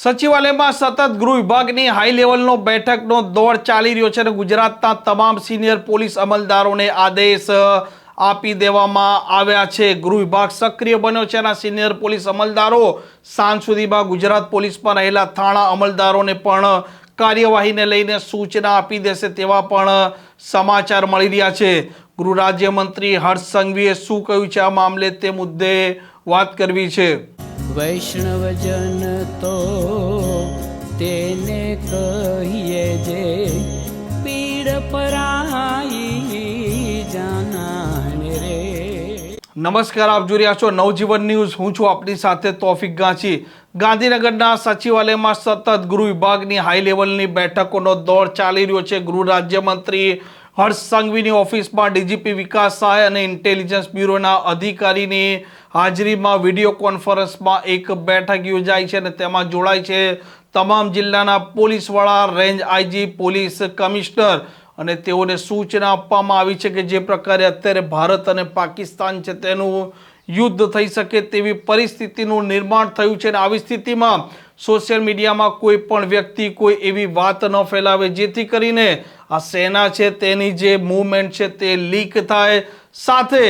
સચિવાલયમાં સતત ગૃહ વિભાગની હાઈ લેવલનો બેઠકનો દોર ચાલી રહ્યો છે અને ગુજરાતના તમામ સિનિયર પોલીસ અમલદારોને આદેશ આપી દેવામાં આવ્યા છે. ગૃહ વિભાગ સક્રિય બન્યો છે અને સિનિયર પોલીસ અમલદારો સાંજ સુધીમાં ગુજરાત પોલીસમાં રહેલા થાણા અમલદારોને પણ કાર્યવાહીને લઈને સૂચના આપી દેશે તેવા પણ સમાચાર મળી રહ્યા છે. ગૃહ રાજ્યમંત્રી હર્ષ સંઘવીએ શું કહ્યું છે? આ મામલે તે મુદ્દે વાત કરવી છે. વૈષ્ણવજન તો તેને કહીએ જે પીડ પરાઈ જાનાને રે. નમસ્કાર, આપ જોઈ રહ્યા છો નવજીવન ન્યૂઝ. હું છું આપની સાથે તોફિક ગાંચી. ગાંધીનગરના સચિવાલયમાં સતત ગૃહ વિભાગની હાઈ લેવલની બેઠકોનો દોર ચાલી રહ્યો છે. ગૃહ રાજ્યમંત્રી હર્ષ સંઘવીની ઓફિસમાં ડીજીપી વિકાસ સહાય અને ઇન્ટેલિજન્સ બ્યુરોના અધિકારીની હાજરીમાં વીડિયો કોન્ફરન્સમાં એક બેઠક યોજાઈ છે અને તેમાં જોડાય છે તમામ જિલ્લાના પોલીસ વડા રેન્જ આઈજી, પોલીસ કમિશનર અને તેઓને સૂચના આપવામાં આવી છે કે જે પ્રકારે અત્યારે ભારત અને પાકિસ્તાન છે તેનું યુદ્ધ થઈ શકે તેવી પરિસ્થિતિનું નિર્માણ થયું છે અને આવી સ્થિતિમાં સોશિયલ મીડિયામાં કોઈ પણ વ્યક્તિ કોઈ એવી વાત ન ફેલાવે, જેથી કરીને આ સેના છે તેની જે મૂવમેન્ટ છે તે લીક થાય. સાથે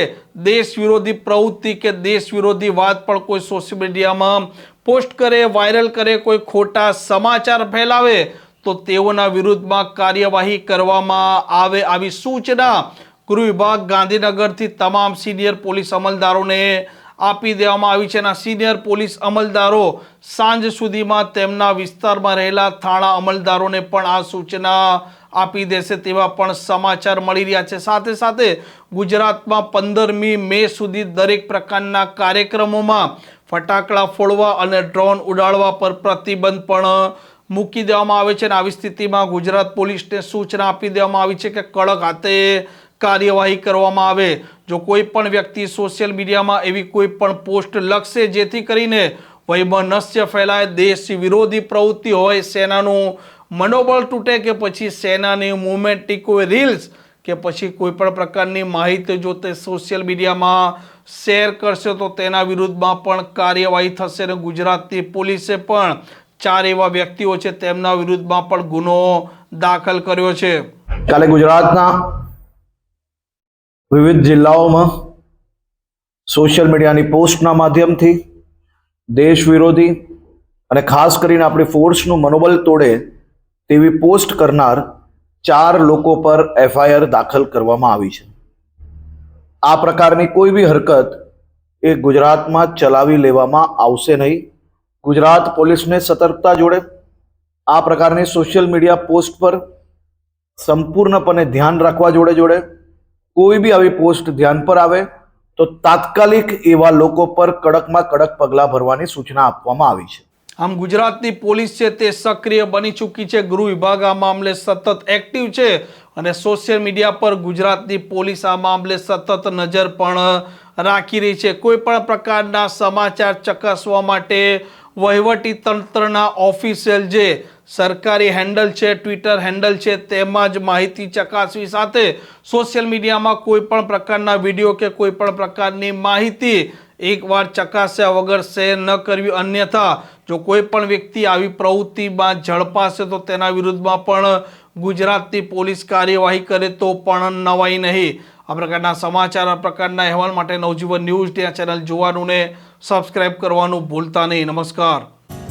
દેશ વિરોધી પ્રવૃત્તિ કે દેશ વિરોધી વાત પણ કોઈ સોશિયલ મીડિયામાં પોસ્ટ કરે, વાયરલ કરે, કોઈ ખોટા સમાચાર ફેલાવે, તો તેઓના વિરુદ્ધમાં કાર્યવાહી કરવામાં આવે. આવી સૂચના ગૃહ વિભાગ ગાંધીનગરથી તમામ સિનિયર પોલીસ અમલદારોને આપી દેવામાં આવી છે અને સિનિયર પોલીસ અમલદારો સાંજ સુધીમાં તેમના વિસ્તારમાં રહેલા થાણા અમલદારોને પણ આ સૂચના આપી દેશે તેવા પણ સમાચાર મળી રહ્યા છે. સાથે સાથે ગુજરાતમાં પંદરમી મે સુધી દરેક પ્રકારના કાર્યક્રમોમાં ફટાકડા ફોડવા અને ડ્રોન ઉડાડવા પર પ્રતિબંધ પણ મૂકી દેવામાં આવે છે અને આવી સ્થિતિમાં ગુજરાત પોલીસને સૂચના આપી દેવામાં આવી છે કે કડક હાથે કાર્યવાહી કરવામાં આવે. જો કોઈ પણ વ્યક્તિ સોશિયલ મીડિયામાં એવી કોઈ પણ પોસ્ટ લખશે જેથી કરીને વૈમનસ્ય ફેલાય. દેશ વિરોધી પ્રવૃત્તિ હોય સેનાનું મનોબળ તૂટે કે પછી સેનાની મુવમેન્ટની કોઈ રીલ્સ કે પછી કોઈ પણ પ્રકારની માહિતી જો તે સોશિયલ મીડિયામાં શેર કરશે તો તેના વિરુદ્ધમાં પણ કાર્યવાહી થશે અને ગુજરાતની પોલીસે પણ ચાર એવા વ્યક્તિઓ છે તેમના વિરુદ્ધમાં પણ ગુનો દાખલ કર્યો છે. કાલે ગુજરાતના વિવિધ જિલ્લાઓમાં સોશિયલ મીડિયાની પોસ્ટના માધ્યમથી દેશ વિરોધી અને ખાસ કરીને આપણી ફોર્સનું મનોબળ તોડે તેવી પોસ્ટ કરનાર ચાર લોકો પર એફઆઈઆર દાખલ કરવામાં આવી છે. આ પ્રકારની કોઈ બી હરકત એ ગુજરાતમાં ચલાવી લેવામાં આવશે નહીં. ગુજરાત પોલીસને સતર્કતા જોડે આ પ્રકારની સોશિયલ મીડિયા પોસ્ટ પર સંપૂર્ણપણે ધ્યાન રાખવા જોડે જોડે કોઈ બી આવી પોસ્ટ ધ્યાન પર આવે, તો તાત્કાલિક એવા લોકો પર કડકમાં કડક પગલાં ભરવાની સૂચના આપવામાં આવી છે. આમ ગુજરાતની પોલીસ છે તે સક્રિય બની ચૂકી છે. ગૃહ વિભાગ આ મામલે સતત એક્ટિવ છે અને સોશિયલ મીડિયા પર ગુજરાતની પોલીસ આ મામલે સતત નજર પણ રાખી રહી છે. કોઈ પણ પ્રકારના સમાચાર ચકાસવા માટે વહીવટી તંત્રના ઓફિસિયલ જે સરકારી હેન્ડલ છે ટ્વિટર હેન્ડલ છે તેમાં જ માહિતી ચકાસવી સાથે સોશિયલ મીડિયામાં કોઈ પણ પ્રકારના વીડિયો કે કોઈ પણ પ્રકારની માહિતી એકવાર ચકાસ્યા વગર શેર ન કરવી, અન્યથા જો કોઈ પણ વ્યક્તિ આવી પ્રવૃત્તિમાં ઝડપાશે તો તેના વિરુદ્ધમાં પણ ગુજરાતની પોલીસ કાર્યવાહી કરે તો પણ નવાઈ નહીં. આ પ્રકારના સમાચાર, આ પ્રકારના અહેવાલ માટે નવજીવન ન્યૂઝ, ત્યાં ચેનલ જોવાનું ને સબસ્ક્રાઈબ કરવાનું ભૂલતા નહીં. નમસ્કાર.